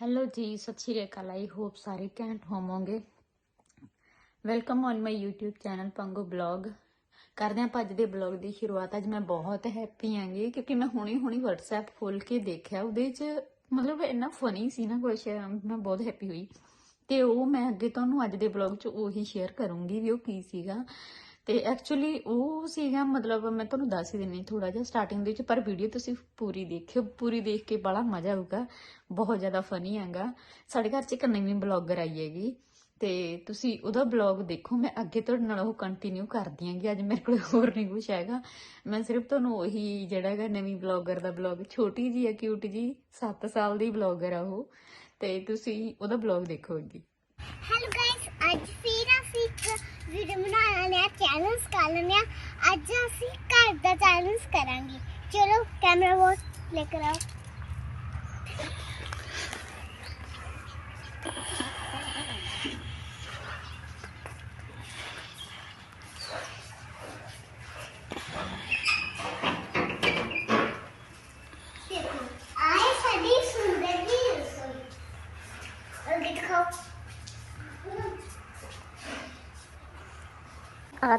Hello ਜੀ ਸਤਿ ਸ਼੍ਰੀ ਅਕਾਲ ਆਈ ਹੋਪ ਸਾਰੇ ਘੈਂਟ ਹੋਵੋਗੇ welcome on my YouTube channel Pango blog ਕਰਦੇ ਹਾਂ ਆਪਾਂ ਅੱਜ ਦੇ ਬਲੌਗ ਦੀ ਸ਼ੁਰੂਆਤ ਅੱਜ ਮੈਂ ਬਹੁਤ ਹੈਪੀ ਆਂਗੀ ਕਿਉਂਕਿ ਮੈਂ ਹੁਣੀ ਹੁਣੀ WhatsApp ਖੋਲ ਕੇ ਦੇਖਿਆ ਉਹਦੇ 'ਚ ਮਤਲਬ ਇੰਨਾ ਫਨੀ ਸੀ ਨਾ ਕੁਛ ਮੈਂ ਬਹੁਤ ਹੈਪੀ ਹੋਈ ਤੇ ਉਹ ਮੈਂ ਅੱਗੇ ਤੁਹਾਨੂੰ ਅੱਜ ਦੇ ਬਲੌਗ 'ਚ ਉਹੀ ਸ਼ੇਅਰ ਕਰੂੰਗੀ ਵੀ ਉਹ ਕੀ ਸੀਗਾ ਤੇ ਐਕਚੁਅਲੀ ਉਹ ਸੀਗਾ, ਮਤਲਬ ਮੈਂ ਤੁਹਾਨੂੰ ਦੱਸ ਹੀ ਦਿੰਨੀ ਥੋੜਾ ਜਿਹਾ ਸਟਾਰਟਿੰਗ ਦੇ ਵਿੱਚ, ਪਰ ਵੀਡੀਓ ਤੁਸੀਂ ਪੂਰੀ ਦੇਖਿਓ, ਪੂਰੀ ਦੇਖ ਕੇ ਬੜਾ ਮਜ਼ਾ ਆਊਗਾ, ਬਹੁਤ ਜ਼ਿਆਦਾ ਫਨੀ ਹੈਗਾ। ਸਾਡੇ ਘਰ 'ਚ ਇੱਕ ਨਵੀਂ ਬਲੌਗਰ ਆਈ ਹੈਗੀ ਤੇ ਤੁਸੀਂ ਉਹਦਾ ਬਲੌਗ ਦੇਖੋ, ਮੈਂ ਅੱਗੇ ਤੁਹਾਡੇ ਨਾਲ ਉਹ ਕੰਟੀਨਿਊ ਕਰਦੀ ਆਂਗੀ ਅੱਜ ਮੇਰੇ ਕੋਲ ਹੋਰ ਨਹੀਂ ਕੁਝ ਹੈਗਾ। ਮੈਂ ਸਿਰਫ ਤੁਹਾਨੂੰ ਉਹੀ ਜਿਹੜਾ ਹੈਗਾ ਨਵੀਂ ਬਲੌਗਰ ਦਾ ਬਲੌਗ ਛੋਟੀ ਜੀ ਹੈ ਕਿਊਟ ਜੀ 7 ਸਾਲ ਦੀ ਬਲੌਗਰ ਆ ਉਹ, ਤੇ ਤੁਸੀਂ ਉਹਦਾ ਬਲੌਗ ਦੇਖੋ ਅੱਗੇ। ਹੈਲੋ ਗਾਇਸ ਅੱਜ ਫਿਰ ਅਸੀਂ ਇੱਕ ਵੀਡੀਓ ਬਣਾਉਣਾ ਲਿਆ ਚੈਲੰਜ ਕਰ ਲੈਣੇ ਆ ਅੱਜ ਅਸੀਂ ਘਰ ਦਾ ਚੈਲੰਜ ਕਰਾਂਗੇ ਚਲੋ ਕੈਮਰਾ ਵੋਟ ਲੈ ਕੇ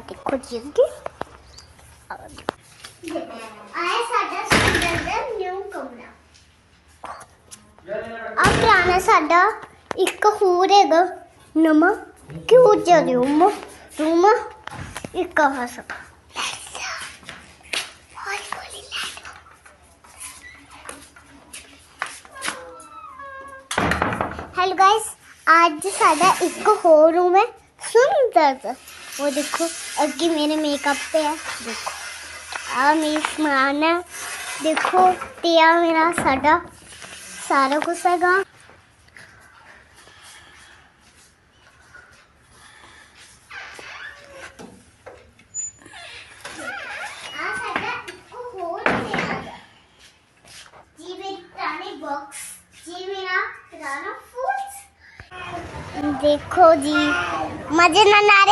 ਦੇਖੋ ਜੀ ਅੱਗੇ ਆ ਦੇਖੋ ਜੀ ਅੱਗੇ ਆਏ ਸਾਡਾ ਸੁੰਦਰ ਦਾ ਨਿਊ ਕਮਰਾ ਆ ਪੁਰਾਣਾ ਸਾਡਾ ਇੱਕ ਹੋਰ ਹੈਗਾ, ਨਵਾਂ। ਕਿਉਂ ਜਿਹਾ ਰੂਮ ਰੂਮ, ਇੱਕ ਆ ਸਕ ਹੈਲੋ ਗਾਇਸ ਅੱਜ ਸਾਡਾ ਇੱਕ ਹੋਰ ਰੂਮ ਹੈ। ਸੁੰਦਰ ਜਿਹਾ। ਉਹ ਦੇਖੋ, ਅੱਗੇ ਮੇਰੇ ਮੇਕਅਪ पे ਹੈ। ਦੇਖੋ। ਆ ਮੇਰੀ ਸਮਾਨ ਹੈ। ਦੇਖੋ, ਤੇ ਆ ਮੇਰਾ ਸਾਡਾ ਸਾਰਾ ਕੁਝ ਹੈਗਾ। ਦੇਖੋ ਜੀ, ਮਜ਼ੇ ਨਾਲ ਆ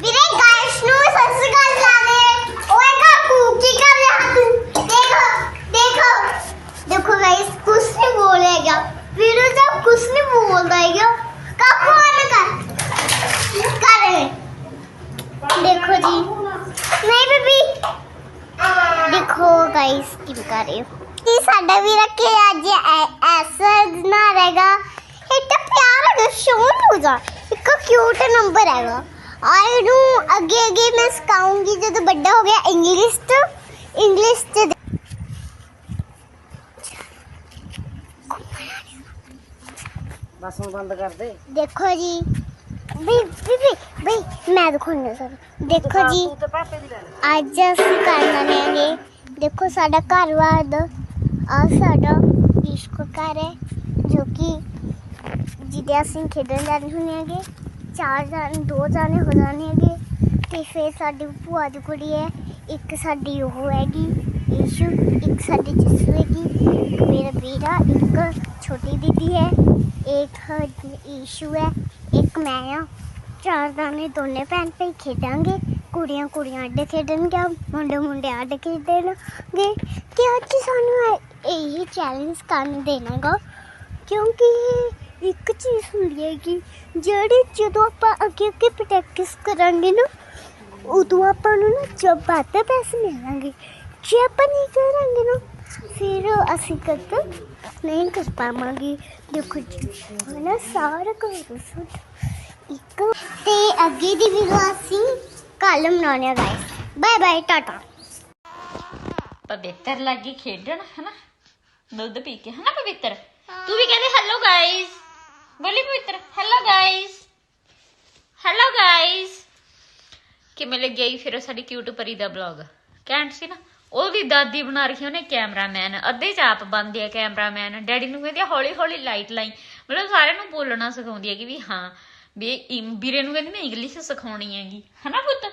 ਵੀਰੇ ਗਾਇਸ ਨੂੰ ਸੱਸ ਲਾ ਦੇ ਓਏ ਕਾਕੂ ਕੀ ਕਰ ਰਿਹਾ ਤੂੰ ਦੇਖੋ ਦੇਖੋ। ਦੇਖੋ ਗਾਇਸ ਕੁਛ ਨਹੀਂ ਬੋਲੇਗਾ ਵੀਰੇ ਜਬ ਕੁਛ ਨਹੀਂ ਬੋਲਦਾ ਹੈਗਾ ਕਾਕੂ ਆਨੇ ਕਰ ਕਰ ਰਹੇ ਦੇਖੋ ਜੀ ਨਹੀਂ ਬੀਬੀ ਦੇਖੋ ਗਾਇਸ ਕੀ ਕਰ ਰਹੇ ਹੋ ਇਹ ਸਾਡਾ ਵੀ ਰੱਖੇ ਅੱਜ ਐ- ਐਸਾ ਨਾ ਰਹੇਗਾ ਇਹ ਤਾਂ ਪਿਆਰਾ ਦਾ ਸ਼ੋਨ ਹੋ ਜਾ ਇੱਕ ਕਿਊਟ ਨੰਬਰ ਹੈਗਾ ਆਈ ਨੂੰ ਅੱਗੇ ਅੱਗੇ ਮੈਂ ਸਿਖਾਉਂਗੀ ਜਦੋਂ ਵੱਡਾ ਹੋ ਗਿਆ ਇੰਗਲਿਸ਼ ਚ ਇੰਗਲਿਸ਼ ਚ ਬਸ ਹੁਣ ਬੰਦ ਕਰ ਦੇ। ਦੇਖੋ ਜੀ। ਬਈ ਮੈਂ ਸਰ। ਦੇਖੋ ਜੀ। ਤੂੰ ਤੇ ਪਾਪੇ ਦੀ ਲੈ ਲੈ। ਅੱਜ ਅਸੀਂ ਕਰਨਾ ਦੇਖੋ ਸਾਡਾ ਘਰ ਵਾਦ ਆ ਸਾਡਾ ਈਸ਼ਕੋ ਘਰ ਹੈ ਜੋ ਕਿ ਜਿਹਦੇ ਅਸੀਂ ਖੇਡਣ ਜਾਂਦੇ ਹੁੰਦੇ ਹੈਗੇ। ਚਾਰ ਜਾਣੇ ਦੋ ਜਾਣੇ ਹੋ ਜਾਣੇ ਹੈਗੇ। ਤੇ ਫਿਰ ਸਾਡੀ ਭੂਆ ਦੀ ਕੁੜੀ ਹੈ। ਇੱਕ ਸਾਡੀ ਉਹ ਹੈਗੀ ਈਸ਼ੂ ਇੱਕ ਸਾਡੀ ਜਸੂ ਹੈਗੀ। ਇੱਕ ਮੇਰਾ ਵੀਰਾ ਇੱਕ ਛੋਟੀ ਦੀਦੀ ਹੈ ਇੱਕ ਈਸ਼ੂ ਹੈ ਇੱਕ ਮੈਂ ਆ ਚਾਰ ਦਾਣੇ ਦੋਨੇ ਭੈਣ ਭਾਈ ਖੇਡਾਂਗੇ ਕੁੜੀਆਂ ਕੁੜੀਆਂ ਅੱਡ ਖੇਡਣਗੇ ਮੁੰਡੇ ਮੁੰਡੇ ਅੱਡ ਖੇਡਣਗੇ ਤੇ ਅੱਜ ਸਾਨੂੰ ਇਹੀ ਚੈਲੰਜ ਕਰਨ ਦੇਣਾਗਾ ਕਿਉਂਕਿ ਇੱਕ ਚੀਜ਼ ਹੁੰਦੀ ਹੈ ਕਿ ਜਿਹੜੀ ਜਦੋਂ ਆਪਾਂ ਅੱਗੇ ਅੱਗੇ ਪ੍ਰੈਕਟਿਸ ਕਰਾਂਗੇ ਨਾ ਉਦੋਂ ਆਪਾਂ ਨੂੰ ਨਾ ਜਬ ਬਾਤੇ ਪੈਸੇ ਮਿਲਣਗੇ ਜੇ ਆਪਾਂ ਨਹੀਂ ਕਰਾਂਗੇ ਨਾ ਫਿਰ ਅਸੀਂ ਕਦੇ ਨਹੀਂ ਕਰ ਪਾਵਾਂਗੇ। ਦੇਖੋ ਜੀ ਨਾ ਸਾਰਾ ਕੁਝ ਸੁਣ ਇੱਕ ਤੇ ਅੱਗੇ ਦੀ ਵੀਡੀਓ ਅਸੀਂ ਕੱਲ ਬਣਾਉਣੇ ਆ ਗਾਇਸ ਬਾਏ ਬਾਏ ਟਾਟਾ ਪਵਿੱਤਰ ਲੱਗੀ ਖੇਡਣ, ਹਨਾ? ਦੁੱਧ ਪੀ ਕੇ, ਹਨਾ ਪਵਿੱਤਰ? ਤੂੰ ਵੀ ਕਹਿੰਦੇ ਹੈਲੋ ਗਾਇਸ ਬੋਲੀ ਪਵਿੱਤਰ ਹੈਲੋ ਗਾਇਸ ਹੈਲੋ ਗਾਇਸ ਕਿਵੇਂ ਲੱਗਿਆ ਈ ਫਿਰ ਸਾਡੀ ਕਿਊਟ ਪਰੀ ਦਾ ਬਲੌਗ ਕੈਂਟ ਸੀ ਨਾ? ਉਹ ਵੀ ਦਾਦੀ ਬਣਾ ਰਹੀ ਉਹਨੇ ਕੈਮਰਾਮੈਨ, ਅੱਧੇ ਚਾਪ ਬੰਦੇ ਆ ਕੈਮਰਾਮੈਨ। ਡੈਡੀ ਨੂੰ ਕਹਿੰਦੀ ਹੌਲੀ ਹੌਲੀ ਲਾਈਟ ਲਾਈ। ਮਤਲਬ ਸਾਰਿਆਂ ਨੂੰ ਬੋਲਣਾ ਸਿਖਾਉਂਦੀ ਹੈ ਕਿ ਵੀ ਹਾਂ, ਵੀ ਵੀਰੇ ਨੂੰ ਕਹਿੰਦੀ ਮੈਂ ਇੰਗਲਿਸ਼ ਸਿਖਾਉਣੀ ਹੈਗੀ। ਹਨਾ ਪੁੱਤ?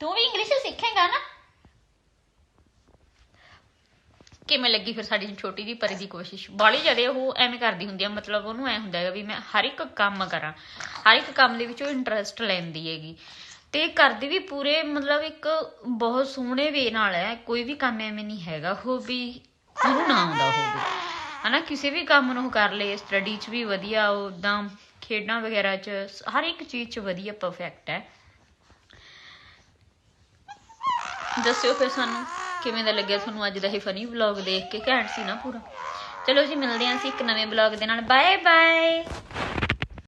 ਤੂੰ ਵੀ ਇੰਗਲਿਸ਼ ਸਿੱਖੇਗਾ ਨਾ? ਕਿਵੇਂ ਲੱਗੀ ਫਿਰ ਸਾਡੀ ਛੋਟੀ ਦੀ ਪਰੀ ਦੀ ਕੋਸ਼ਿਸ਼? ਬਾਲੀ ਜਦੇ ਉਹ ਐਵੇਂ ਕਰਦੀ ਹੁੰਦੀ ਆ, ਮਤਲਬ ਉਹਨੂੰ ਐ ਹੁੰਦਾ ਹੈਗਾ ਵੀ ਮੈਂ ਹਰ ਇੱਕ ਕੰਮ ਕਰਾਂ। ਹਰ ਇੱਕ ਕੰਮ ਦੇ ਵਿੱਚ ਉਹ ਇੰਟਰਸਟ ਲੈਂਦੀ ਹੈਗੀ। ਤੇ ਕਰਦੀ ਵੀ ਪੂਰੇ ਮਤਲਬ ਇੱਕ ਬਹੁਤ ਸੋਹਣੇ ਵੇ ਨਾਲ ਹੈ, ਕੋਈ ਵੀ ਕੰਮ ਐਵੇਂ ਨਹੀਂ ਹੈਗਾ, ਉਹ ਵੀ ਉਹਨੂੰ ਨਾ ਆਉਂਦਾ ਹੋਵੇ। ਹਨਾ, ਕਿਸੇ ਵੀ ਕੰਮ ਨੂੰ ਕਰ ਲਏ ਸਟੱਡੀ 'ਚ ਵੀ ਵਧੀਆ ਉਦਾਂ ਖੇਡਾਂ ਵਗੈਰਾ 'ਚ, ਹਰ ਇੱਕ ਚੀਜ਼ 'ਚ ਵਧੀਆ ਪਰਫੈਕਟ ਹੈ। ਦੱਸਿਓ ਫਿਰ ਸਾਨੂੰ, ਕਿਵੇਂ ਦਾ ਲੱਗਿਆ ਤੁਹਾਨੂੰ ਅੱਜ ਦਾ ਇਹ ਫਨੀ ਵਲੌਗ ਦੇਖ ਕੇ? ਘੈਂਟ ਸੀ ਨਾ ਪੂਰਾ। ਚਲੋ ਜੀ, ਮਿਲਦੇ ਹਾਂ ਅਸੀਂ ਇੱਕ ਨਵੇਂ ਵਲੌਗ ਦੇ ਨਾਲ। Bye bye